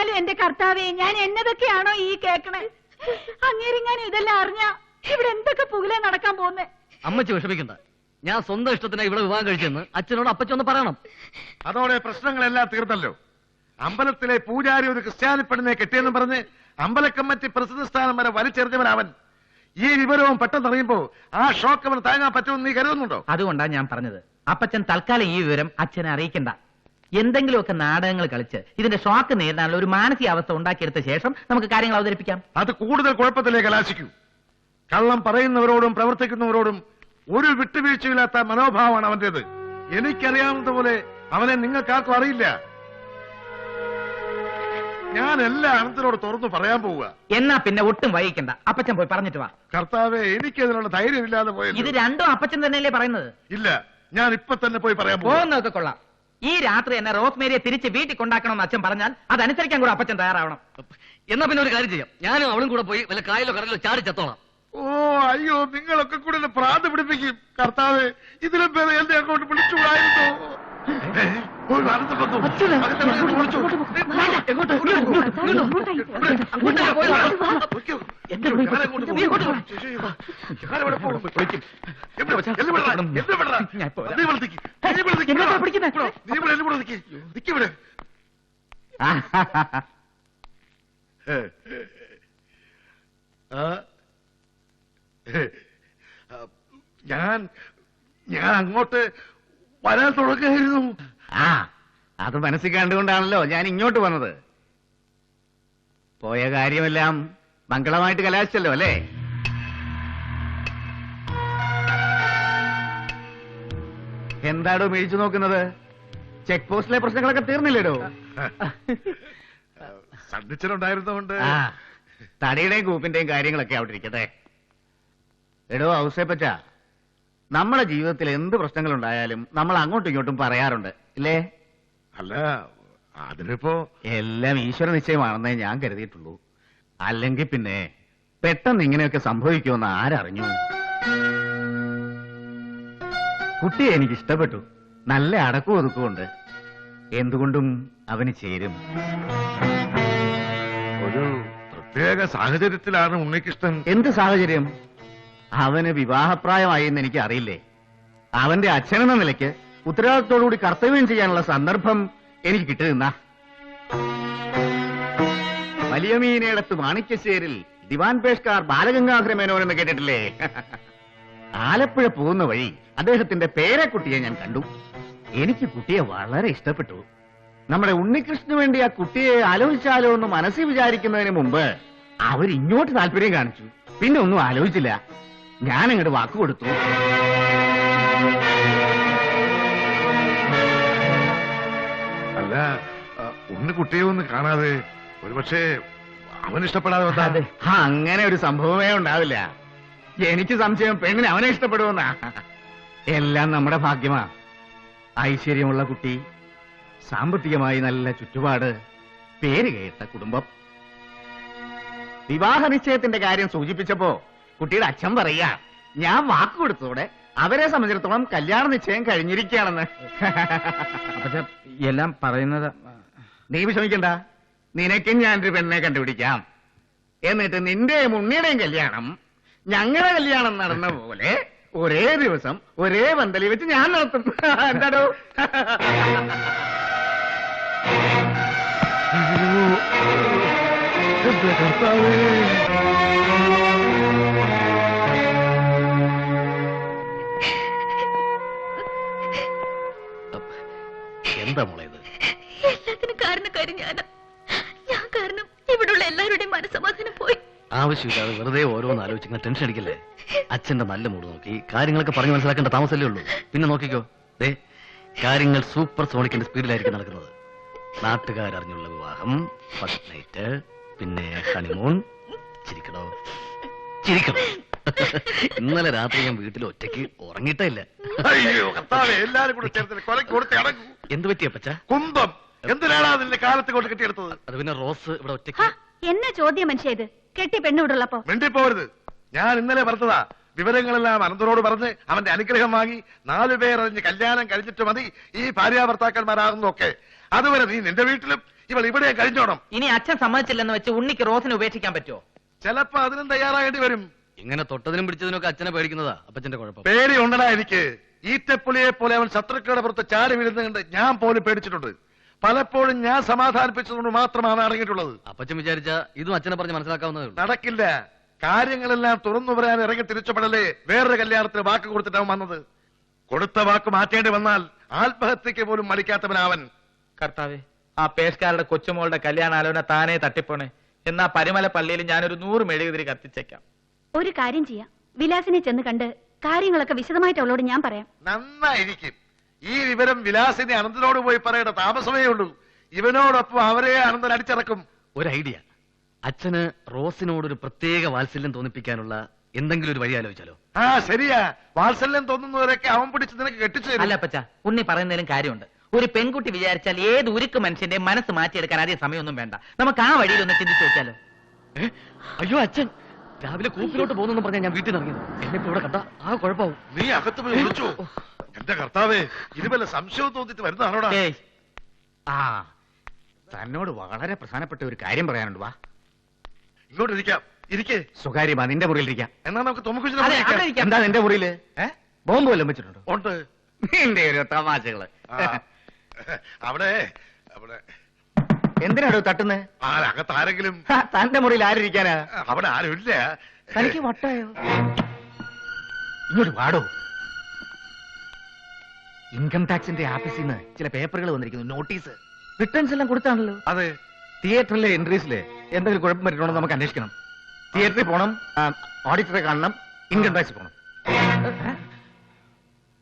എന്നാലും എന്റെ കർത്താവെ ഞാൻ എന്നതൊക്കെയാണോ ഈ കേക്കണേ? അങ്ങേരിങ്ങാനും ഇതെല്ലാം അറിഞ്ഞ ഇവിടെ എന്തൊക്കെ പുകലെ നടക്കാൻ പോകുന്നേ? അമ്മച്ചി വിഷമിക്കണ്ട. ഞാൻ സ്വന്തം ഇഷ്ടത്തിനായി ഇവിടെ വിവാഹം കഴിച്ചെന്ന് അച്ഛനോട് അപ്പച്ചൊന്ന് പറയണം. അതോടെ പ്രശ്നങ്ങളെല്ലാം തീർന്നല്ലോ. അമ്പലത്തിലെ പൂജാരി ഒരു ക്രിസ്ത്യാനി പെണ്ണിനെ കെട്ടിയെന്നും പറഞ്ഞ് അമ്പലക്കമ്മറ്റി പ്രസിദ്ധ സ്ഥാനം വരെ വലിച്ചെറിഞ്ഞവനവൻ. ഈ വിവരവും പെട്ടെന്ന് അറിയുമ്പോ ആ ഷോക്ക് അവന് താങ്ങാൻ പറ്റുമെന്ന് നീ കരുതുന്നുണ്ടോ? അതുകൊണ്ടാണ് ഞാൻ പറഞ്ഞത്. അപ്പച്ചൻ തൽക്കാലം ഈ വിവരം അച്ഛനെ അറിയിക്കണ്ട. എന്തെങ്കിലുമൊക്കെ നാടകങ്ങൾ കളിച്ച് ഇതിന്റെ ഷോക്ക് നേരിടാനുള്ള ഒരു മാനസികാവസ്ഥ ഉണ്ടാക്കിയെടുത്ത ശേഷം നമുക്ക് കാര്യങ്ങൾ അവതരിപ്പിക്കാം. അത് കൂടുതൽ കുഴപ്പത്തിലേക്ക് കലാശിക്കൂ കള്ളം പറയുന്നവരോടും പ്രവർത്തിക്കുന്നവരോടും ഒരു വിട്ടുവീഴ്ചയില്ലാത്ത മനോഭാവമാണ് അവന്റേത്. എനിക്കറിയാവുന്നതുപോലെ അവനെ നിങ്ങൾക്കാർക്കും അറിയില്ല. ഞാൻ എല്ലാ അനന്തരോട് തുറന്നു പറയാൻ പോവുക. എന്നാ പിന്നെ ഒട്ടും വൈകിക്കണ്ട. അപ്പച്ചൻ പോയി പറഞ്ഞിട്ട് വാ. കർത്താവെ എനിക്കതിനുള്ള ധൈര്യമില്ലാതെ ഇത് പോയത് രണ്ടും അപ്പച്ചൻ തന്നെയല്ലേ പറയുന്നത്? ഇല്ല ഞാൻ ഇപ്പൊ തന്നെ പോയി പറയാൻ പോകുന്നതൊക്കെ കൊള്ളാം. ഈ രാത്രി എന്നെ റോസ്മേരിയെ തിരിച്ച് വീട്ടിൽ കൊണ്ടാക്കണമെന്ന് അച്ഛൻ പറഞ്ഞാൽ അതനുസരിക്കാൻ കൂടെ അപ്പച്ചൻ തയ്യാറാവണം. എന്നാ പിന്നെ ഒരു കാര്യം ചെയ്യാം. ഞാനും അവളും കൂടെ പോയി വല്ല കായലോ കടലിലോ ചാടി ചത്തോളാം. ഓ അയ്യോ നിങ്ങളൊക്കെ കൂടെ പ്രാന്ത് പിടിപ്പിക്കും. കർത്താവ് ഇതിലും പേരെ എന്റെ അങ്ങോട്ട് വന്ന് വിളിച്ചു. ഞാൻ ഞാൻ അങ്ങോട്ട് വരാൻ തുടക്കായിരുന്നു ആ അത് മനസ്സിൽ കണ്ടുകൊണ്ടാണല്ലോ ഞാൻ ഇങ്ങോട്ട് വന്നത്. പോയ കാര്യമെല്ലാം മംഗളമായിട്ട് കലാശിച്ചല്ലോ അല്ലേ? എന്താടോ മേടിച്ചു നോക്കുന്നത്? ചെക്ക് പോസ്റ്റിലെ പ്രശ്നങ്ങളൊക്കെ തീർന്നില്ലേടോ? ശ്രദ്ധിച്ചിട്ടുണ്ടായിരുന്നോണ്ട് തടിയുടെയും കൂപ്പിന്റെയും കാര്യങ്ങളൊക്കെ അവിടെ ഇരിക്കട്ടെ. എടോ ഔസേപ്പച്ച നമ്മുടെ ജീവിതത്തിൽ എന്ത് പ്രശ്നങ്ങൾ ഉണ്ടായാലും നമ്മൾ അങ്ങോട്ടും ഇങ്ങോട്ടും പറയാറുണ്ട്. ഇല്ലേ? അല്ല അതിനിപ്പോ എല്ലാം ഈശ്വര നിശ്ചയമാണെന്നേ ഞാൻ കരുതിയിട്ടുള്ളൂ. അല്ലെങ്കിൽ പിന്നെ പെട്ടെന്ന് ഇങ്ങനെയൊക്കെ സംഭവിക്കുമെന്ന് ആരറിഞ്ഞു? കുട്ടിയെ എനിക്ക് ഇഷ്ടപ്പെട്ടു നല്ല അടക്കം ഒതുക്കുമുണ്ട് എന്തുകൊണ്ടും അവന് ചേരും. ഒരു പ്രത്യേക സാഹചര്യത്തിലാണ് ഉണ്ണിക്കിഷ്ടം എന്ത് സാഹചര്യം? അവന് വിവാഹപ്രായമായി എന്ന് എനിക്ക് അറിയില്ലേ അവന്റെ അച്ഛനെന്ന നിലയ്ക്ക് ഉത്തരവാദിത്തോടുകൂടി കർത്തവ്യം ചെയ്യാനുള്ള സന്ദർഭം എനിക്ക് കിട്ടുന്ന വലിയ മീനയിടത്ത് മാണിക്യശ്ശേരിൽ ദിവാൻ പേഷ്കാർ ബാലഗംഗാധര മേനോൻ എന്ന് കേട്ടിട്ടില്ലേ? ആലപ്പുഴ പോകുന്ന വഴി അദ്ദേഹത്തിന്റെ പേരക്കുട്ടിയെ ഞാൻ കണ്ടു. എനിക്ക് കുട്ടിയെ വളരെ ഇഷ്ടപ്പെട്ടു. നമ്മുടെ ഉണ്ണികൃഷ്ണന് വേണ്ടി ആ കുട്ടിയെ ആലോചിച്ചാലോ എന്ന് മനസ്സിൽ വിചാരിക്കുന്നതിന് മുമ്പ് അവരിങ്ങോട്ട് താല്പര്യം കാണിച്ചു. പിന്നെ ഒന്നും ആലോചിച്ചില്ല. ഞാൻ അങ്ങോട്ട് വാക്ക് കൊടുത്തു. അല്ല ഒന്ന് കുട്ടിയെ ഒന്ന് കാണാതെ ഒരുപക്ഷെ അവൻ ഇഷ്ടപ്പെടാതെ വന്നാ. അതെ ആ, അങ്ങനെ ഒരു സംഭവമേ ഉണ്ടാവില്ല. എനിക്ക് സംശയം പെണ്ണിന് അവനെ ഇഷ്ടപ്പെടുമെന്നാ. എല്ലാം നമ്മുടെ ഭാഗ്യമാ. ഐശ്വര്യമുള്ള കുട്ടി സാമ്പത്തികമായി നല്ല ചുറ്റുപാട് പേര് കേട്ട കുടുംബം. വിവാഹ നിശ്ചയത്തിന്റെ കാര്യം സൂചിപ്പിച്ചപ്പോ കുട്ടിയുടെ അച്ഛൻ പറയാ ഞാൻ വാക്ക് കൊടുത്തോടെ അവരെ സംബന്ധിച്ചിടത്തോളം കല്യാണ നിശ്ചയം കഴിഞ്ഞിരിക്കുകയാണെന്ന്. എല്ലാം പറയുന്നത് നീ വിഷമിക്കണ്ട. നിനക്കും ഞാനൊരു പെണ്ണെ കണ്ടുപിടിക്കാം. എന്നിട്ട് നിന്റെയും ഉണ്ണിയുടെയും കല്യാണം ഞങ്ങളുടെ കല്യാണം നടന്ന പോലെ ഒരേ ദിവസം ഒരേ പന്തലി വെച്ച് ഞാൻ നടത്തും. എന്താടോ? my കർത്താവേ. എന്താ മോളെ ഇത്? എല്ലാത്തിനും കാരണക്കാരി ഞാനാ ഞാൻ. കാരണം ഇവിടെയുള്ള എല്ലാവരുടെയും മനസ്സമാധാനം പോയി. ആവശ്യമില്ലാതെ വെറുതെ ഓരോന്ന് ആലോചിക്കുന്ന ടെൻഷൻ അടിക്കല്ലേ? അച്ഛന്റെ നല്ല മൂഡ് നോക്കി കാര്യങ്ങളൊക്കെ പറഞ്ഞു മനസ്സിലാക്കേണ്ട താമസമല്ലേ ഉള്ളൂ. പിന്നെ നോക്കിക്കോ. ദേ കാര്യങ്ങൾ സൂപ്പർ സോണിക്കിന്റെ സ്പീഡിലായിരിക്കും നടക്കുന്നത്. നാട്ടുകാരറിഞ്ഞുള്ള വിവാഹം ഫസ്റ്റ് നൈറ്റ് പിന്നെ ഹണിമൂൺ ചിരിക്കണോ? ചിരിക്കണോ ഇന്നലെ രാത്രി ഞാൻ വീട്ടിൽ ഒറ്റയ്ക്ക് ഉറങ്ങിട്ടില്ല അയ്യോ കർത്താവേ എല്ലാരും കൂടെ ചേർത്ത് കൊലക്ക് കൊടുത്ത് അടങ്ങൂ എന്ത് പറ്റിയ പച്ച കുന്തം. എന്തിനാണ് നിന്റെ കാലത്ത് കൊണ്ട് കെട്ടിയെടുത്തത്? അത് പിന്നെ റോസ് ഇവിടെ ഒറ്റയ്ക്ക് എന്നെ ചോദ്യം മനുഷ്യ ഇത്? കെട്ടി പെണ്ണുവിടുള്ളപ്പോ മിണ്ടിപ്പോരുത്. ഞാൻ ഇന്നലെ പറഞ്ഞതാ. വിവരങ്ങളെല്ലാം അനന്തനോട് പറഞ്ഞ് അവന്റെ അനുഗ്രഹം വാങ്ങി നാലു പേരറിഞ്ഞ് കല്യാണം കഴിച്ചിട്ട് മതി. ഈ ഭാര്യാഭർത്താക്കന്മാരാകുന്നതൊക്കെ. അതുവരെ നീ നിന്റെ വീട്ടിലും ഇവൾ ഇവിടെ കഴിഞ്ഞോണം. ഇനി അച്ഛൻ സമ്മതിച്ചില്ലെന്ന് വെച്ച് ഉണ്ണിക്ക് റോസിനെ ഉപേക്ഷിക്കാൻ പറ്റുമോ ചിലപ്പോ അതിനും തയ്യാറായിട്ട് വരും. ഇങ്ങനെ തൊട്ടതിനും പിടിച്ചതിനൊക്കെ അച്ഛനെ പേടിക്കുന്നതാ അപ്പച്ചന്റെ കുഴപ്പം. പേടി ഉണ്ടടാ എനിക്ക്. ഈറ്റപ്പുലിയെ പോലെ അവൻ ശത്രുക്കളുടെ പുറത്ത് ചാടി വീഴുന്നത് കണ്ട് ഞാൻ പോലും പേടിച്ചിട്ടുണ്ട്. പലപ്പോഴും ഞാൻ സമാധാനിപ്പിച്ചതുകൊണ്ട് മാത്രമാണ് ഇറങ്ങിയിട്ടുള്ളത്. അപ്പച്ചൻ വിചാരിച്ച ഇതും അച്ഛനെ പറഞ്ഞ് മനസ്സിലാക്കാവുന്നതേ ഉള്ളൂ. നടക്കില്ല. കാര്യങ്ങളെല്ലാം തുറന്നു പറയാൻ ഇറങ്ങി തിരിച്ചപ്പെടലേ വേറൊരു കല്യാണത്തിന് വാക്ക് കൊടുത്തിട്ടാവും വന്നത്. കൊടുത്ത വാക്ക് മാറ്റേണ്ടി വന്നാൽ ആത്മഹത്യക്ക് പോലും മടിക്കാത്തവനാവൻ. കർത്താവേ ആ പേഷ്കാരുടെ കൊച്ചുമോളുടെ കല്യാണാലോചന താനേ തട്ടിപ്പോണേ. എന്നാ പരിമല പള്ളിയിൽ ഞാനൊരു നൂറ് മെഴുകുതിരി കത്തിച്ചേക്കാം. ഒരു കാര്യം ചെയ്യാം. വിലാസിനെ ചെന്ന് കണ്ട് കാര്യങ്ങളൊക്കെ വിശദമായിട്ട് അവളോട് ഞാൻ പറയാം. നന്നായിരിക്കും. ഈ വിവരം വിലാസിനെ അനന്തനോട് പോയി പറയേണ്ട താമസമേ ഉള്ളൂ. ഇവനോടൊപ്പം അവരെ അനന്തൻ അടിച്ചിറക്കും. ഒരു ഐഡിയ. അച്ഛന് റോസിനോടൊരു പ്രത്യേക വാത്സല്യം തോന്നിപ്പിക്കാനുള്ള എന്തെങ്കിലും ഒരു വഴി ആലോചിച്ചാലോ? ആ ശരിയാ. വാത്സല്യം തോന്നുന്നവരൊക്കെ അവൻ പിടിച്ച് നിനക്ക് കെട്ടിച്ചു അല്ല അപ്പച്ച. ഉണ്ണി പറയുന്നതിലും കാര്യമുണ്ട്. ഒരു പെൺകുട്ടി വിചാരിച്ചാൽ ഏത് ഉരുക്ക് മനുഷ്യന്റെ മനസ്സ് മാറ്റിയെടുക്കാൻ അധികം സമയമൊന്നും വേണ്ട. നമുക്ക് ആ വഴിയിൽ ഒന്ന് ചിന്തിച്ചു നോക്കിയാലോ? അയ്യോ അച്ഛൻ. രാവിലെ കൂപ്പിലോട്ട് പോകുന്നു പറഞ്ഞാൽ ഞാൻ വീട്ടിൽ നിന്ന് ഇറങ്ങിയത്. എന്നെ ഇപ്പൊ ഇവിടെ കണ്ട ആ കുഴപ്പമാവും നീ അകത്ത് പോയി വിളിച്ചു എന്റെ കർത്താവേ ഇത് വല്ല സംശയവും തോന്നിട്ട് വരുന്നതാണോടാ ആ തന്നോട് വളരെ പ്രധാനപ്പെട്ട ഒരു കാര്യം പറയാനുണ്ട് വാ. ഇങ്ങോട്ട് ഇരിക്കാം. ഇരിക്കേ. സ്വകാര്യമാ നിന്റെ മുറിയിലിരിക്കാം എന്നാ നമുക്ക് ഇരിക്കാം. എന്താ നിന്റെ മുറിയിൽ? ബോംബ് വല്ലതും വെച്ചിട്ടുണ്ടോ? ഉണ്ട്. നിന്റെ ഒരു തമാശകൾ. ആ. അവിടെ അവിടെ. എന്തിനാടോ തട്ടുന്നത് അകത്ത് ആരെങ്കിലും? തന്റെ മുറിയിൽ ആരിരിക്കാനാ? അവിടെ ആരുമില്ല തനിക്ക് വട്ടായോ? ഇങ്ങോട്ട് വാടോ. ഇൻകം ടാക്സിന്റെ ഓഫീസിൽ നിന്ന് ചില പേപ്പറുകൾ വന്നിരിക്കുന്നു നോട്ടീസ്. റിട്ടേൺസ് എല്ലാം കൊടുത്താണല്ലോ. അതെ തിയേറ്ററിലെ എൻട്രീസിലെ എന്തെങ്കിലും കുഴപ്പം പറ്റണോ നമുക്ക് അന്വേഷിക്കണം. തിയേറ്ററിൽ പോണം ഓഡിറ്ററെ കാണണം ഇൻകം ടാക്സ് പോണം.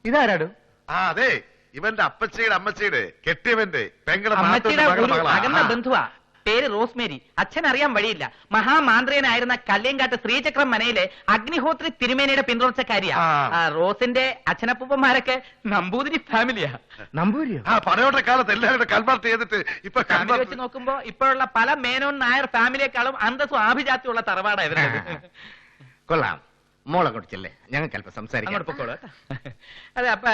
ഇതാരാടോ? ആ അതെ. ഇവന്റെ അപ്പച്ചയുടെ അമ്മച്ചയുടെ കെട്ടിയവന്റെ പെങ്ങളുടെ അമ്മച്ചിയുടെ നാത്തൂന്റെ ഒരു അകന്ന ബന്ധുവാ. പേര് റോസ്മേരി. അച്ഛൻ അറിയാൻ വഴിയില്ല. മഹാമാന്ത്രിയനായിരുന്ന കല്ലേങ്കാട്ട് ശ്രീചക്രം മനയിലെ അഗ്നിഹോത്രി തിരുമേനയുടെ പിന്തുണച്ചക്കാരിയാ ആ. ആ, റോസിന്റെ അച്ഛനപ്പൂപ്പന്മാരൊക്കെ നമ്പൂതിരി ഫാമിലിയാ. നമ്പൂരിയോ ആ പടയോട്ട കാലത്ത് എല്ലാവരും കൺവേർട്ട് ചെയ്തിട്ട് ഇപ്പൊ ഫാമിലി വെച്ച് നോക്കുമ്പോ ഇപ്പോഴുള്ള പല മേനോൻ നായർ ഫാമിലിയെക്കാളും അന്തസ്സും ആഭിജാത്യമുള്ള തറവാടാ ഇവരുടെ കൊള്ളാം. മോളെ കൊടുത്തില്ലേ ഞങ്ങൾക്ക് അല്പം സംസാരിക്കാം. അങ്ങോട്ട് പൊക്കോളൂ. കേട്ടോ. അതെ അപ്പൊ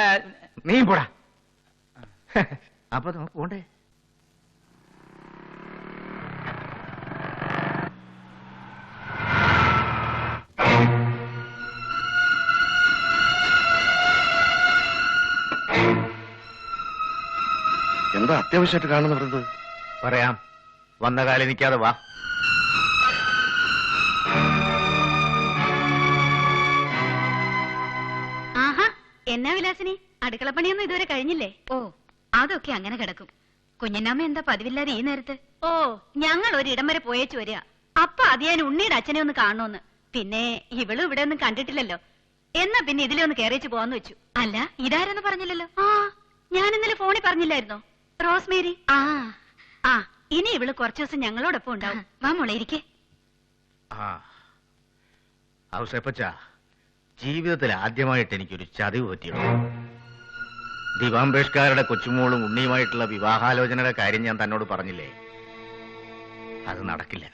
നീ പോടാ. അപ്പൊ നമുക്ക് പോണ്ടേ? എന്താ അത്യാവശ്യമായിട്ട് കാണുന്ന പറഞ്ഞത് പറയാം. വന്ന കാലം നിൽക്കാതെ വാ. ആഹാ എന്നാ വിലാസിനി? അടുക്കളപ്പണിയൊന്നും ഇതുവരെ കഴിഞ്ഞില്ലേ? ഓ അതൊക്കെ അങ്ങനെ കിടക്കും. കുഞ്ഞിനാമ്മ എന്താ പതിവില്ലാതെ ഈ നേരത്ത്? ഓ ഞങ്ങൾ ഒരിടം വരെ പോയേച്ചു വരിക. അപ്പൊ അത് ഞാൻ ഉണ്ണിയുടെ അച്ഛനെ ഒന്ന് കാണുമെന്ന് പിന്നെ ഇവളും ഇവിടെ ഒന്നും കണ്ടിട്ടില്ലല്ലോ. എന്നാ പിന്നെ ഇതിലെ ഒന്ന് കയറിച്ചു പോവാന്ന് വെച്ചു. അല്ല ഇതാരെന്ന് പറഞ്ഞില്ലല്ലോ? ആ ഞാൻ ഇന്നലെ ഫോണിൽ പറഞ്ഞില്ലായിരുന്നോ? റോസ്മേരി? ആ. ആ ഇനി ഇവൾ കുറച്ചു ദിവസം ഞങ്ങളോടൊപ്പം ഉണ്ടാവും. വാ മോളെ ഇരിക്കേ. ആ. ഔസേപ്പച്ച ജീവിതത്തിൽ ആദ്യമായിട്ട് എനിക്കൊരു ചതിവ് പറ്റിയുള്ളൂ ദിവാംബേഷ്കാരുടെ കൊച്ചുമോളും ഉണ്ണിയുമായിട്ടുള്ള വിവാഹാലോചനയുടെ കാര്യം ഞാൻ തന്നോട് പറഞ്ഞില്ലേ? അത് നടക്കില്ല.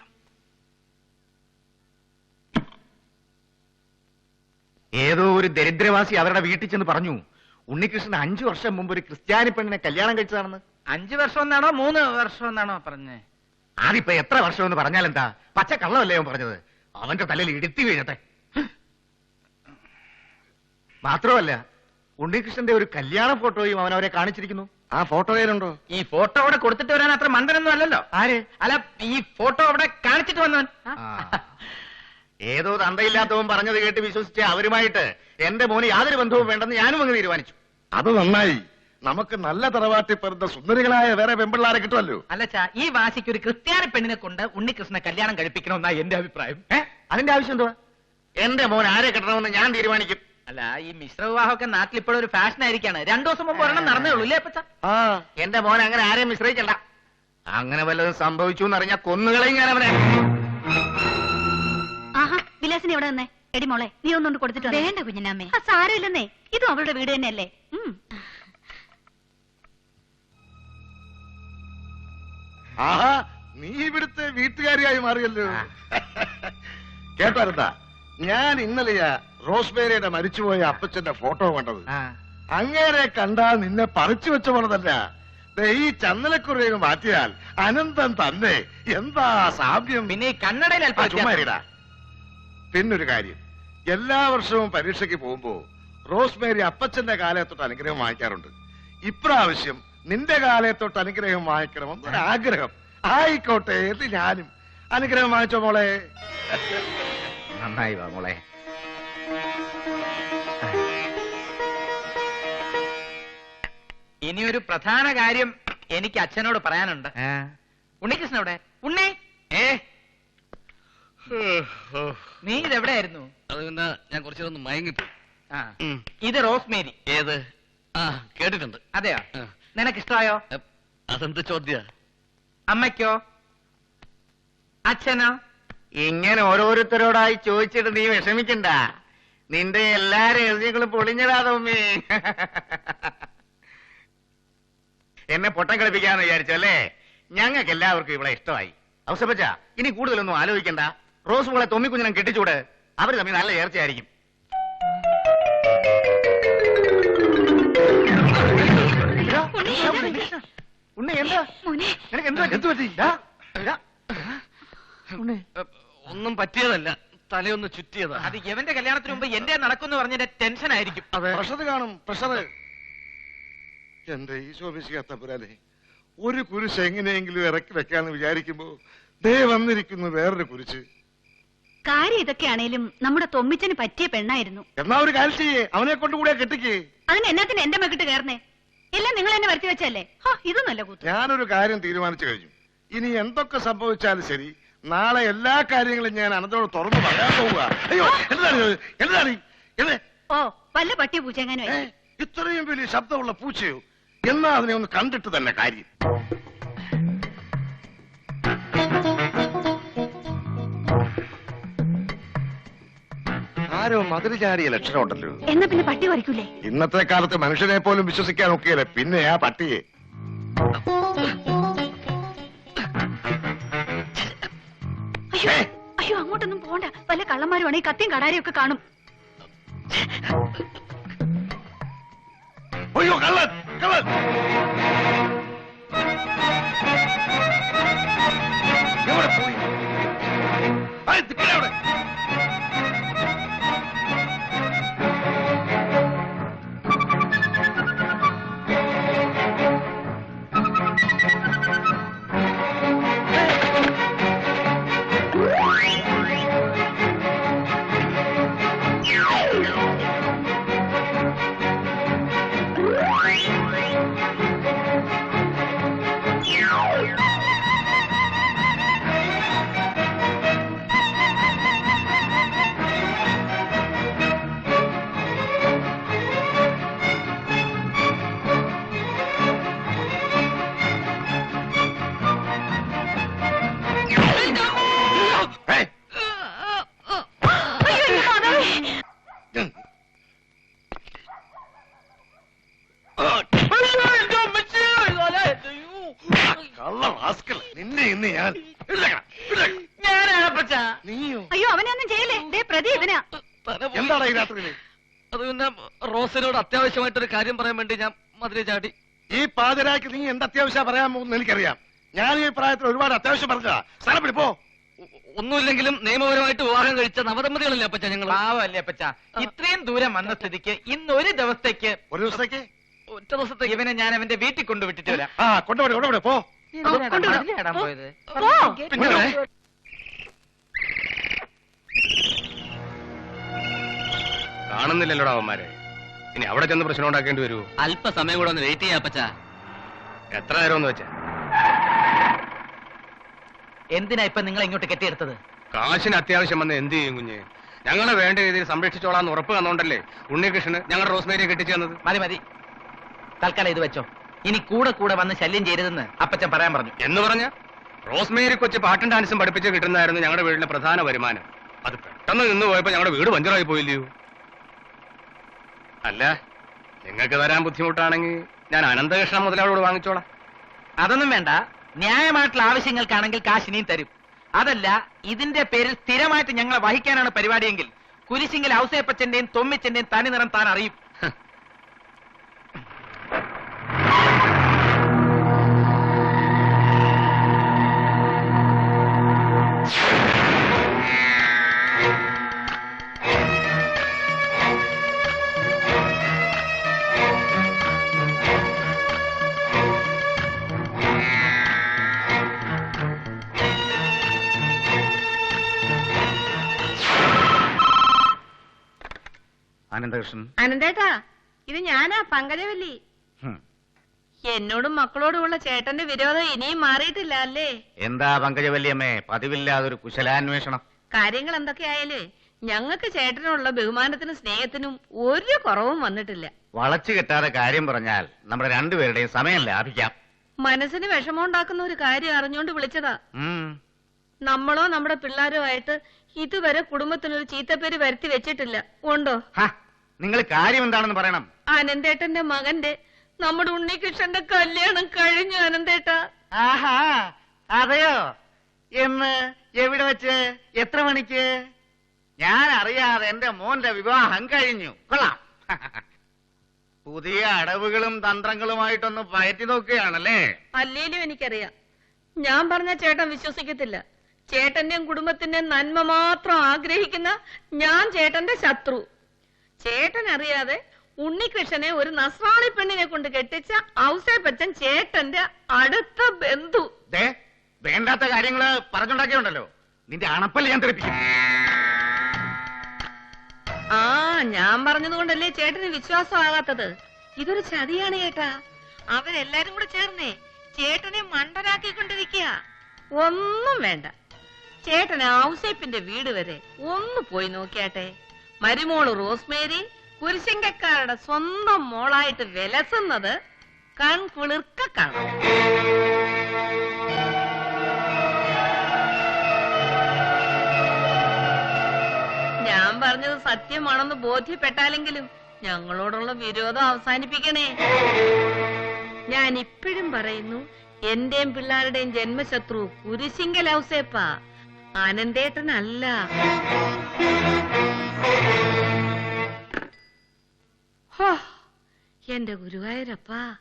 ഏതോ ഒരു ദരിദ്രവാസി അവരുടെ വീട്ടിൽ ചെന്ന് പറഞ്ഞു ഉണ്ണികൃഷ്ണൻ അഞ്ചു വർഷം മുമ്പ് ഒരു ക്രിസ്ത്യാനി പെണ്ണിനെ കല്യാണം കഴിച്ചതാണെന്ന്. അഞ്ചു വർഷം എന്നാണോ മൂന്ന് വർഷം എന്നാണോ പറഞ്ഞേ? അതിപ്പോ എത്ര വർഷം എന്ന് പറഞ്ഞാൽ എന്താ? പച്ച കള്ളമല്ലേ അവൻ പറഞ്ഞത്? അവന്റെ തലയിൽ ഇടുത്തി വീഴട്ടെ. മാത്രമല്ല ഉണ്ണികൃഷ്ണന്റെ ഒരു കല്യാണ ഫോട്ടോയും അവൻ അവരെ കാണിച്ചിരിക്കുന്നു. ആ ഫോട്ടോ കയ്യിലുണ്ടോ? ഈ ഫോട്ടോ അവിടെ കൊടുത്തിട്ട് വരാൻ അത്ര മണ്ടനൊന്നും അല്ലല്ലോ. ആര്? അല്ല ഈ ഫോട്ടോ അവിടെ കാണിച്ചിട്ട് വന്നവൻ. ആ. ഏതോ തന്തയില്ലാത്തവൻ പറഞ്ഞത് കേട്ട് വിശ്വസിച്ച് അവരുമായിട്ട് എന്റെ മോന് യാതൊരു ബന്ധവും വേണ്ടെന്ന് ഞാനും അങ്ങ് തീരുമാനിച്ചു. അത് നന്നായി. നമുക്ക് നല്ല തറവാട്ടി പറഞ്ഞ സുന്ദരികളായ വേറെ പെമ്പിള്ളാരെ കിട്ടുമല്ലോ. അല്ല ചാ ഈ വാശിക്ക് ഒരു ക്രിസ്ത്യാനി പെണ്ണിനെ കൊണ്ട് ഉണ്ണികൃഷ്ണനെ കല്യാണം കഴിപ്പിക്കണമെന്നാ എന്റെ അഭിപ്രായം. ഏ? അതിന്റെ ആവശ്യം എന്തുവാ? എന്റെ മോൻ ആരെ കിട്ടണമെന്ന് ഞാൻ തീരുമാനിക്കും. അല്ല ഈ മിശ്ര വിവാഹമൊക്കെ നാട്ടിൽ ഇപ്പോഴും ഒരു ഫാഷൻ ആയിരിക്കാണ്. രണ്ടു ദിവസം മുമ്പ് ഒരെണ്ണം നടന്നേ ഉള്ളൂ ഇല്ലേ അപ്പച്ച? ആ. എന്റെ മോൻ അങ്ങനെ ആരെയും മിശ്രയിച്ചല്ല അങ്ങനെ വല്ലതും സംഭവിച്ചു എന്നറിഞ്ഞാൽ കൊന്നുകളയും ഞാൻ അവനെ ആഹാ വിലാസിനി എവിടെ നിന്നേ? എടി മോളെ നീ ഒന്നുകൊണ്ട് കൊടുത്തിട്ട് വേണ്ട കുഞ്ഞിനമ്മേ. ആ സാരമില്ലെന്നേ. ഇതും അവളുടെ വീട് തന്നെയല്ലേ. ഉം. ആഹാ നീ ഇവിടുത്തെ വീട്ടുകാരിയായി മാറിയല്ലോ. കേട്ടായിരുന്നാ ഞാൻ ഇന്നലെയാ റോസ്മേരിയുടെ മരിച്ചുപോയ അപ്പച്ചന്റെ ഫോട്ടോ കണ്ടത്. അങ്ങേരെ കണ്ടാൽ നിന്നെ പറിച്ചു വെച്ച പോലെ ദേ, ഈ ചന്ദനക്കുറയെ മാറ്റിയാൽ അനന്തം തന്നെ എന്താ സാമ്യം? പിന്നെ. ഇരിടാ. പിന്നൊരു കാര്യം. എല്ലാ വർഷവും പരീക്ഷയ്ക്ക് പോകുമ്പോ റോസ്മേരി അപ്പച്ചന്റെ കാലത്തൊട്ട് അനുഗ്രഹം വാങ്ങിക്കാറുണ്ട്. ഇപ്രാവശ്യം നിന്റെ കാലത്തൊട്ട് അനുഗ്രഹം വാങ്ങിക്കണമെന്ന് ആഗ്രഹം ആയിക്കോട്ടെ എന്ന് ഞാനും. അനുഗ്രഹം വാങ്ങിച്ചോ മോളെ? നന്നായി വാ മോളെ. ഒരു പ്രധാന കാര്യം എനിക്ക് അച്ഛനോട് പറയാനുണ്ട്. ഉണ്ണികൃഷ്ണൻ അവിടെ ഉണ്ണി. ഏ? നീ ഇതെവിടെയായിരുന്നു? അത് പിന്നെ ഞാൻ കുറച്ചു ഒന്ന് മയങ്ങിപ്പോയി. ഇത് റോസ്മേരി. ഏത്? ആ കേട്ടിട്ടുണ്ട്. അതെയോ? നിനക്ക് ഇഷ്ടമായോ അതെന്ത് ചോദ്യ? അമ്മയ്ക്കോ? അച്ഛനോ? ഇങ്ങനെ ഓരോരുത്തരോടായി ചോദിച്ചിട്ട് നീ വിഷമിക്കണ്ട. നിന്റെ എല്ലാ രഹസ്യങ്ങളും പൊളിഞ്ഞതാ തോമ്മി എന്നെ പൊട്ടം കളിപ്പിക്കാന്ന് വിചാരിച്ചല്ലേ ഞങ്ങൾക്ക് എല്ലാവർക്കും ഇവിടെ ഇഷ്ടമായി. അവസപ്പച്ച ഇനി കൂടുതലൊന്നും ആലോചിക്കണ്ട. റോസ് മോളെ തൊമ്മിക്കുഞ്ഞിനും കെട്ടിച്ചൂട്. അവർ തമ്മിൽ നല്ല ചേർച്ചയായിരിക്കും ഉണ്ണി എന്താ നിനക്ക് എന്താ എന്ത് പറ്റി? ഒന്നും പറ്റിയതല്ല. തലയൊന്ന് ചുറ്റിയതാ. അത് എവന്റെ കല്യാണത്തിന് മുമ്പ് എന്റെ നടക്കുന്നു പറഞ്ഞതിന്റെ ടെൻഷൻ ആയിരിക്കും. അതെ. പ്രഷർ കാണും. പ്രഷർ എന്റെ ഈ ശോഭിക്കാത്ത പുരാലെ ഒരു കുരിശ് എങ്ങനെയെങ്കിലും ഇറക്കി വെക്കാന്ന് വിചാരിക്കുമ്പോ ദേ വന്നിരിക്കുന്നു വേറൊരു കുരിശ്. കാര്യം ഇതൊക്കെയാണേലും നമ്മുടെ തൊമ്മിച്ചന് പറ്റിയ പെണ്ണായിരുന്നു. എന്നാ ഒരു കാര്യം ചെയ്യേ. അവനെ കൊണ്ടുകൂടെ കെട്ടിക്ക്. അതിന് എന്നാത്തിന് എന്റെ മകിട്ട് കയറുന്നേ എല്ലാം നിങ്ങൾ എന്നെ വരുത്തി വെച്ചല്ലേ ഇതൊന്നല്ല ഇത് നല്ല കൂത്ത്. ഞാനൊരു കാര്യം തീരുമാനിച്ചു കഴിഞ്ഞു. ഇനി എന്തൊക്കെ സംഭവിച്ചാലും ശരി നാളെ എല്ലാ കാര്യങ്ങളും ഞാൻ അനന്തോട് തുറന്നു പറയാൻ പോവുക. അയ്യോ എന്താണ്? എന്താണ് എന്ത്? ഓ വല്ല പട്ടിയ പൂച്ച ഏ? ഇത്രയും വലിയ ശബ്ദമുള്ള പൂച്ചയോ? എന്നാ അതിനെ ഒന്ന് കണ്ടിട്ട് തന്നെ കാര്യം. ആരോ മതിൽ ചാടിയ ലക്ഷണമുണ്ടല്ലോ എന്നാ പിന്നെ പട്ടി വരയ്ക്കൂലേ ഇന്നത്തെ കാലത്ത് മനുഷ്യനെ പോലും വിശ്വസിക്കാൻ ഒക്കെയല്ലേ. പിന്നെ ആ പട്ടിയെ. പോണ്ട. വല്ല കള്ളന്മാരുവാണെങ്കിൽ കത്തിയും കടാരിയും ഒക്കെ കാണും. അയ്യോ കള്ളൻ കള്ളൻ. അത്യാവശ്യമായിട്ടൊരു കാര്യം പറയാൻ വേണ്ടി ഞാൻ മധുര ചാടി. ഈ പാതിരാക്ക് നീ എന്ത് അത്യാവശ്യം പറയാൻ പോകുന്നു എനിക്കറിയാം. ഞാൻ ഈ പ്രായത്തിൽ ഒരുപാട് അത്യാവശ്യം പറഞ്ഞതാ. സ്ഥലം പിടിപ്പോ ഒന്നുമില്ലെങ്കിലും നിയമപരമായിട്ട് വിവാഹം കഴിച്ച നവദമ്പതികളല്ലേ അപ്പച്ച ഞങ്ങൾ പാവല്ലേ അപ്പച്ച. ഇത്രയും ദൂരം വന്ന സ്ഥിതിക്ക് ഇന്ന് ഒരു ദിവസത്തേക്ക് ഒരു ദിവസത്തേക്ക്? ഒറ്റ ദിവസത്തേക്ക്. ഇവനെ ഞാൻ അവന്റെ വീട്ടിൽ കൊണ്ടുവിട്ടിട്ട് വരാം. ആ പോ. കൊണ്ടുവിടാം. പോയത്. കാണുന്നില്ലല്ലോടാ അവന്മാരെ. ഇനി അവിടെ ചെന്ന് പ്രശ്നം ഉണ്ടാക്കേണ്ടി വരൂ. അല്പസമയം കൂടെ ഒന്ന് വെയിറ്റ് ചെയ്യാ പച്ചാ എത്ര നേരം എന്ന് വെച്ചാ? എന്തിനാ ഇപ്പൊ നിങ്ങൾ ഇങ്ങോട്ട് കെട്ടിയെടുത്തത്? കാശിന് അത്യാവശ്യം വന്ന് എന്ത് ചെയ്യും കുഞ്ഞ്? ഞങ്ങളെ വേണ്ട രീതിയിൽ സംരക്ഷിച്ചോളാന്ന് ഉറപ്പ് തന്നോണ്ടല്ലേ ഉണ്ണികൃഷ്ണന് ഞങ്ങളുടെ റോസ്മേരിയെ കെട്ടിച്ചു തന്നത്? മതി മതി. തൽക്കാലം ഇത് വെച്ചോ. ഇനി കൂടെ കൂടെ വന്ന് ശല്യം ചെയ്യരുതെന്ന് അപ്പച്ചൻ പറയാൻ പറഞ്ഞു. എന്ന് പറഞ്ഞ? റോസ്മേരി കൊച്ച് പാട്ടും ഡാൻസും പഠിപ്പിച്ച് കിട്ടുന്നതായിരുന്നു ഞങ്ങളുടെ വീടിന്റെ പ്രധാന വരുമാനം. അത് പെട്ടെന്ന് നിന്ന് പോയപ്പോ ഞങ്ങളുടെ വീട് പഞ്ചറായി പോയില്ലയോ? അല്ല നിങ്ങൾക്ക് തരാൻ ബുദ്ധിമുട്ടാണെങ്കിൽ ഞാൻ അനന്തകൃഷ്ണ മുതലാളോട് വാങ്ങിച്ചോളാം. അതൊന്നും വേണ്ട. ന്യായമായിട്ടുള്ള ആവശ്യങ്ങൾക്കാണെങ്കിൽ കാശ് ഇനിയും തരും. അതല്ല ഇതിന്റെ പേരിൽ സ്ഥിരമായിട്ട് ഞങ്ങളെ വഹിക്കാനാണ് പരിപാടിയെങ്കിൽ കുരിശിങ്കിൽ ഔസേപ്പച്ചന്റെയും തൊമ്മിച്ചന്റെയും തനി നിറം താൻ അറിയും. ആനന്ദകൃഷ്ണൻ അനന്തേട്ടാ ഇത് ഞാനാ പങ്കജവല്ലി. എന്നോടും മക്കളോടുമുള്ള ചേട്ടന്റെ വിരോധം ഇനിയും മാറിയിട്ടില്ല അല്ലേ? എന്താ പങ്കജവല്യമ്മേ പതിവില്ലാതൊരു കുശലാന്വേഷണം? കാര്യങ്ങൾ എന്തൊക്കെയായാലേ ഞങ്ങൾക്ക് ചേട്ടനുള്ള ബഹുമാനത്തിനും സ്നേഹത്തിനും ഒരു കുറവും വന്നിട്ടില്ല. വളച്ചു കെട്ടാതെ കാര്യം പറഞ്ഞാൽ നമ്മുടെ രണ്ടുപേരുടെയും സമയം ലാഭിക്കാം. മനസ്സിന് വിഷമമുണ്ടാക്കുന്ന ഒരു കാര്യം അറിഞ്ഞുകൊണ്ട് വിളിച്ചതാ. നമ്മളോ നമ്മുടെ പിള്ളേരോ ആയിട്ട് ഇതുവരെ കുടുംബത്തിനൊരു ചീത്തപ്പേര് വരുത്തി വെച്ചിട്ടില്ല. ഉണ്ടോ? നിങ്ങൾ കാര്യം എന്താണെന്ന് പറയണം. അനന്തേട്ടന്റെ മകന്റെ നമ്മുടെ ഉണ്ണികൃഷ്ണന്റെ കല്യാണം കഴിഞ്ഞു അനന്തേട്ട ആഹാ അതെയോ? എന്ന് എവിടെ വെച്ച്? എത്ര മണിക്ക്? ഞാൻ അറിയാതെ എന്റെ മോന്റെ വിവാഹം കഴിഞ്ഞു. കൊള്ളാം. പുതിയ അടവുകളും തന്ത്രങ്ങളുമായിട്ടൊന്ന് പയറ്റി നോക്കുകയാണല്ലേ? അല്ലേലും എനിക്കറിയാം. ഞാൻ പറഞ്ഞ ചേട്ടൻ വിശ്വസിക്കത്തില്ല. ചേട്ടന്റെയും കുടുംബത്തിന്റെയും നന്മ മാത്രം ആഗ്രഹിക്കുന്ന ഞാൻ ചേട്ടന്റെ ശത്രു. ചേട്ടൻ അറിയാതെ ഉണ്ണികൃഷ്ണനെ ഒരു നസ്രാളി പെണ്ണിനെ കൊണ്ട് കെട്ടിച്ച ഔസേപ്പച്ചൻ ചേട്ടന്റെ അടുത്ത ബന്ധു. ദേ വേണ്ടാത്ത കാര്യങ്ങൾ പറഞ്ഞുണ്ടാക്കിയുണ്ടല്ലോ നിന്റെ അണപ്പല്ല ഞാൻ തെറിപ്പിക്കും. ആ ഞാൻ പറഞ്ഞതുകൊണ്ടല്ലേ ചേട്ടന് വിശ്വാസമാകാത്തത്? ഇതൊരു ചതിയാണ് ചേട്ടാ. അവരെല്ലാരും കൂടെ ചേർന്നേ ചേട്ടനെ മണ്ടനാക്കിക്കൊണ്ടിരിക്കുക. ഒന്നും വേണ്ട. ചേട്ടന് ഔസേപ്പിന്റെ വീട് വരെ ഒന്ന് പോയി നോക്കിയാട്ടെ. മരുമോൾ റോസ്മേരി കുരിശങ്കക്കാരുടെ സ്വന്തം മോളായിട്ട് വിലസുന്നത് കൺകുളിർക്ക കാണാം. ഞാൻ പറഞ്ഞത് സത്യമാണെന്ന് ബോധ്യപ്പെട്ടാലെങ്കിലും ഞങ്ങളോടുള്ള വിരോധം അവസാനിപ്പിക്കണേ. ഞാൻ ഇപ്പോഴും പറയുന്നു എന്റെയും പിള്ളേരുടെയും ജന്മശത്രു കുരിശിങ്കൽ ഔസേപ്പ. ആനന്ദേട്ടനല്ല എന്റെ ഗുരുവായൂരപ്പാ.